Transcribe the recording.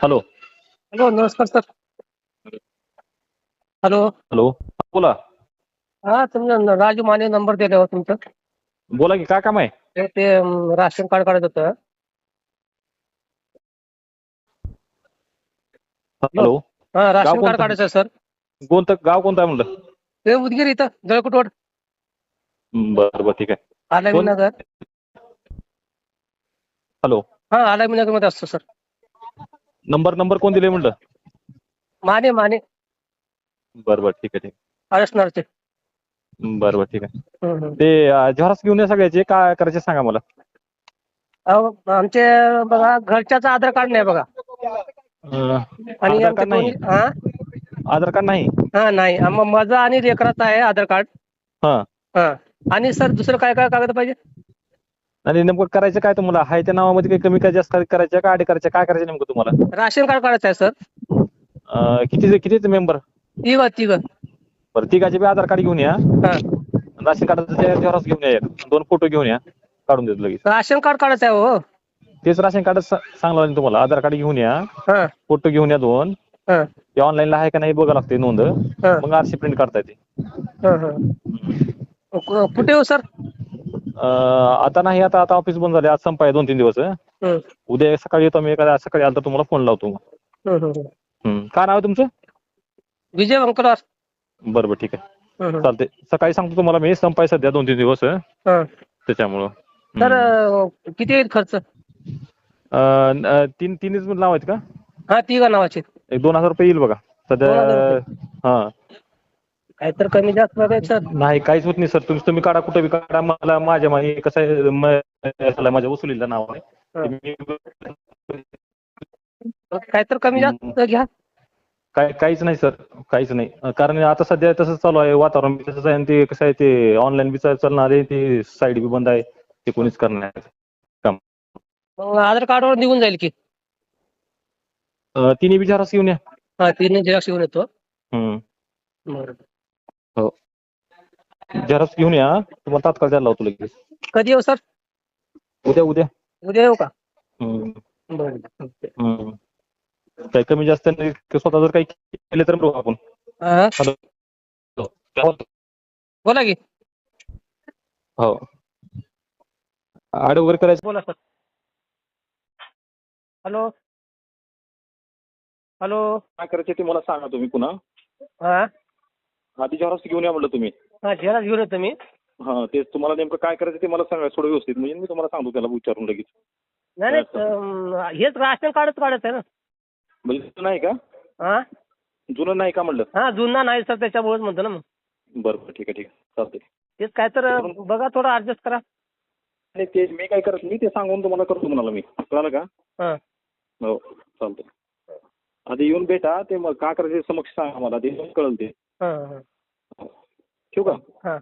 Hello. Hello नमस्कार sir. Hello. Hello. बोला. हा तुमचा राजू माने नंबर दिला हो तुमचं. बोला की काय काम आहे? ते- ते अं, राशन कार्ड काढत होतं. हॅलो. हा राशन कोणतं? कार्ड काढायचं सर. कोणतं? गाव कोणतं आहे म्हणलं? ते उदगीर इथं जळकुटवाड बरं बरं ठीक आहे. आलामी कोण- नगर. हॅलो. हा आलामी नगरमध्ये असतो सर. नंबर नंबर कोण दिले म्हणलं? माने माने. बरं बरं ठीक आहे ठीक आरसनारचे आहे बरं बरं ठीक आहे. ते झेरॉक्स घेऊन या सगळ्याचे काय करायचे सांगा मला? आमचे बघा घरच्याचं आधार कार्ड नाही बघा. अं, आणि आधार आमचे कार्ड नाही. हा? आधार कार्ड नाही? हा नाही. माझं आणि लेकराचं आहे आधार कार्ड. हा. हा. आणि सर दुसरं काय काय कागद पाहिजे? आणि नेमकं करायचं काय तुम्हाला? हाय त्या नावामध्ये काही कमी काय जास्त करायचं का आडी करायचं काय करायचं नेमकं तुम्हाला? राशन कार्ड काढायचं आहे सर. अं, किती कितीचे मेंबर? तिघ तिघ. बरं तिघाचे बी आधार कार्ड घेऊन या. हा. राशन कार्डाचे झेरॉक्स घेऊन या एक. दोन फोटो घेऊन या. काढून देतो लगेच. राशन कार्ड काढायचं आहे हो. तेच राशन कार्ड सांगलं ना तुम्हाला. आधार कार्ड घेऊन या. हा. फोटो घेऊन या दोन. हा. ते ऑनलाईनला आहे का नाही बघा लागते नोंद. मग आरशी प्रिंट करता येते हा हा. कु- कुठे हो सर? आता नाही आता आता ऑफिस बंद झाले. आज संपाय दोन तीन दिवस. उद्या सकाळी येतो मी एखाद्या सकाळी आलं तर तुम्हाला फोन लावतो मग. हम्म. काय नाव आहे तुमचं? विजय अंकलवार बरं बरं ठीक आहे. चालते सकाळी सांगतो तुम्हाला मी संपाय सध्या दोन तीन दिवस. हा. त्याच्यामुळं. तर हम्म. अं, किती येईल खर्च? अं, न- तीन तीनच नाव आहेत का? हा तिघा नावाचे एक दोन हजार रुपये येईल बघा. दोन हजार सध्या हा. काय तर कमी जास्त बघायचं सर. नाही काहीच होत नाही सर. तुम्ही तुम्ही काढा कुठे बी काढा. मला माझ्या माझी कसं आहे म- माझ्या वसुलीला नाव आहे. काय तर कमी जास्त घ्या. काय काहीच नाही सर. काहीच नाही. अं, कारण आता सध्या तसंच चालू आहे वातावरण बी तसंच आहे आणि ते कसं आहे ते ऑनलाईन बी चालणार आहे ते साईड बी बंद आहे ते कोणीच करणार नाही. मग आधार कार्डवर निघून जाईल की? अं, तिन्ही विचारास घेऊन या. हा तिने झेरॉक्स घेऊन येतो. हम्म. बरं. झेरॉक्स घेऊन या तुम्हाला तात्काळ द्यायला लावतो लगेच. कधी येऊ सर? उद्या उद्या. उद्या येऊ का? हम्म. बरं हम्म. काही कमी जास्त नाही ते स्वतः जर काही केले तर बघू आपण. हा? बोला की. हो. आड वगैरे करायचं. बोला सर. हॅलो. हॅलो. काय करायचं ते मला सांगा तुम्ही पुन्हा. हा आधी झेरॉक्स घेऊन या म्हणलं तुम्ही. हा झेरॉक्स घेऊन येतो मी. हा तेच तुम्हाला नेमकं काय करायचं ते मला सांगा थोडं व्यवस्थित. म्हणजे मी तुम्हाला सांगतो त्याला विचारून लगेच. नाही नाही हेच राशन कार्डच काढायचं आहे ना. म्हणजे जुनं नाही का? हा? जुनं नाही का म्हणलं हा जुना नाही सर त्याच्यामुळेच म्हणतो ना मग. बरं बरं ठीक आहे ठीक आहे. चालतंय. तेच काय तर बघा थोडं ऍडजस्ट करा. नाही ते मी काय करत नाही ते सांगून तुम्हाला करतो म्हणाला मी. कळालं का? हा. हो चालतंय. आधी येऊन भेटा ते मग काय करायचं समक्ष सांगा मला ते येऊन कळलं ते. हा हा. ठेवू का? हा.